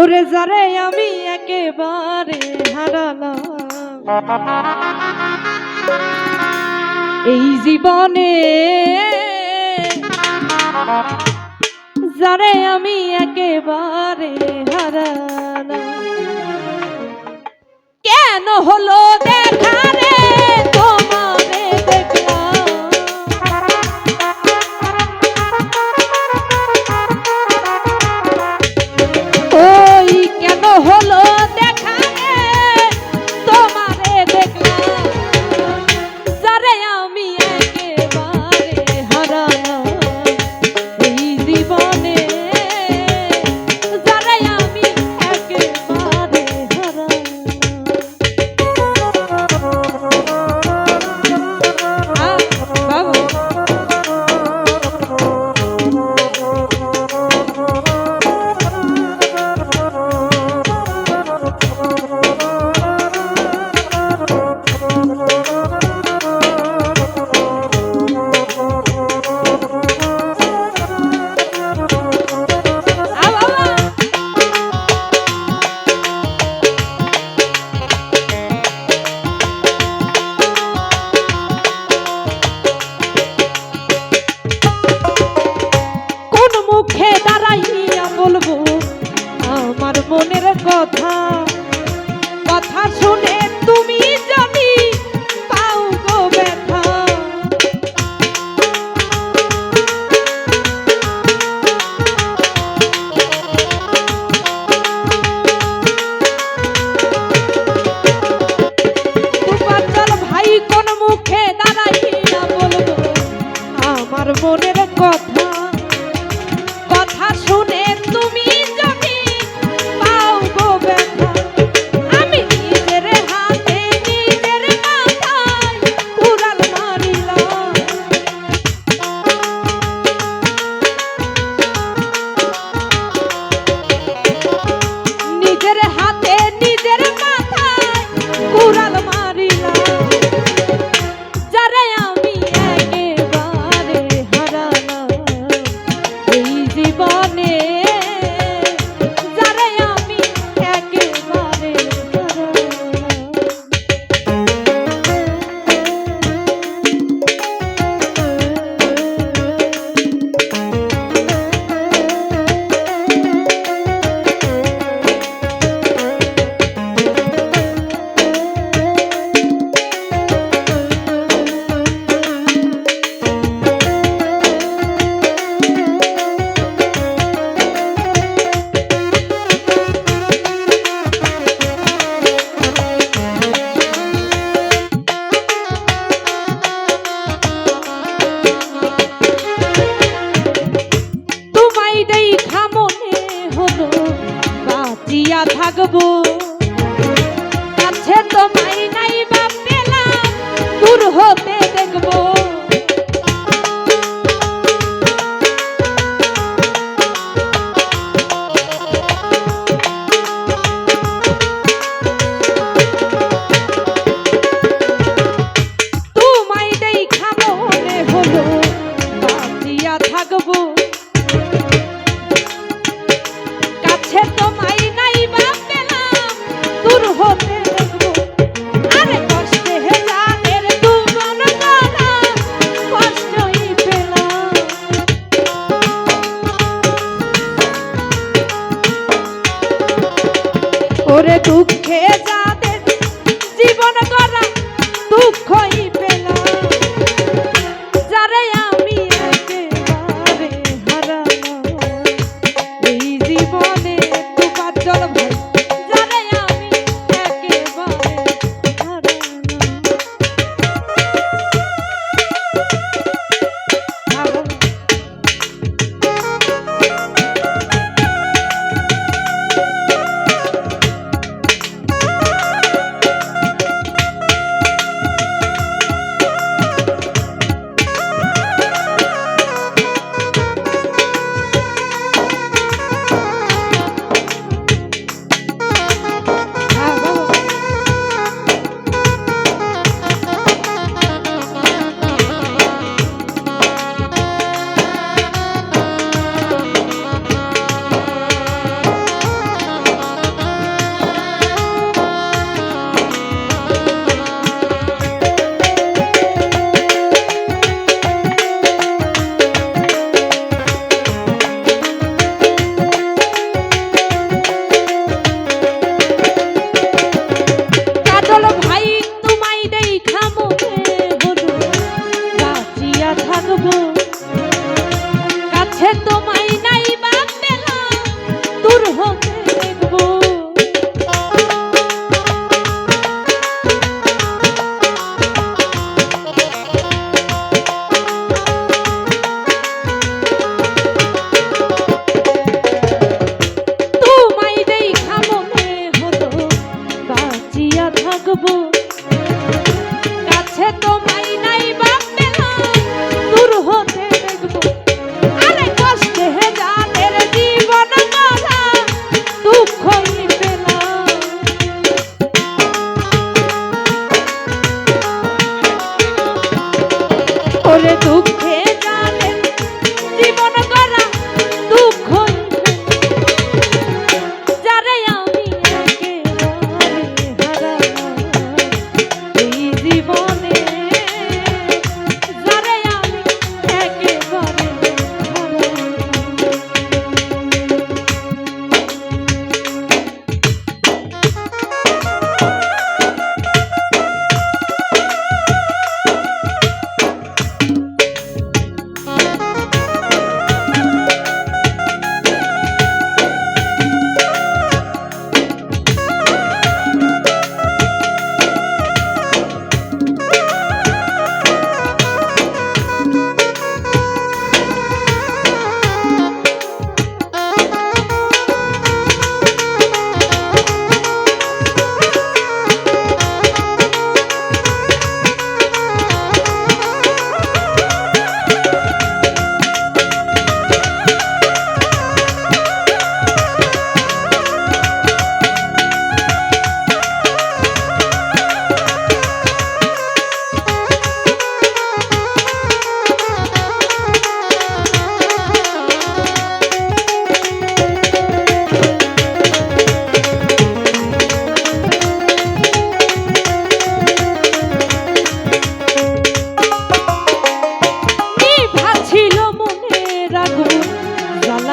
ওরে জারে আমি একেবারে হারালাম। এই জীবনে জারে আমি একেবারে হারালাম। কেন হলো দেখা সাথে নিজের মাথায় পুরা 他个不。না তোরা? দুঃখ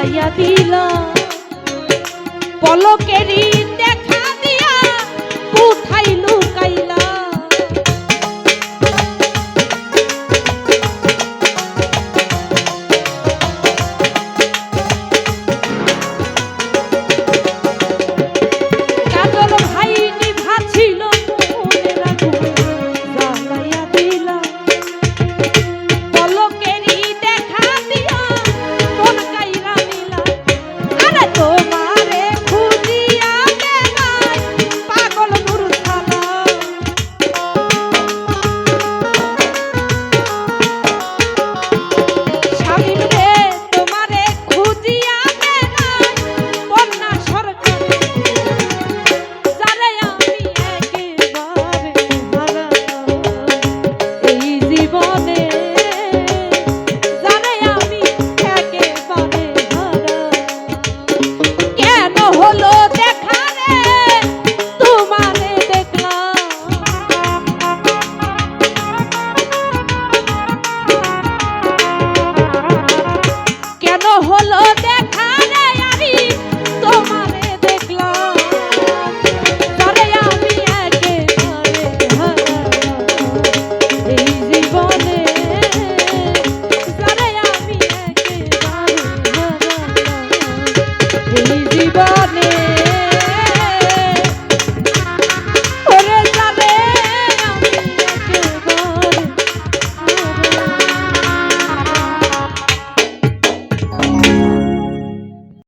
জ্বালাইয়া দিলা। পলকেরই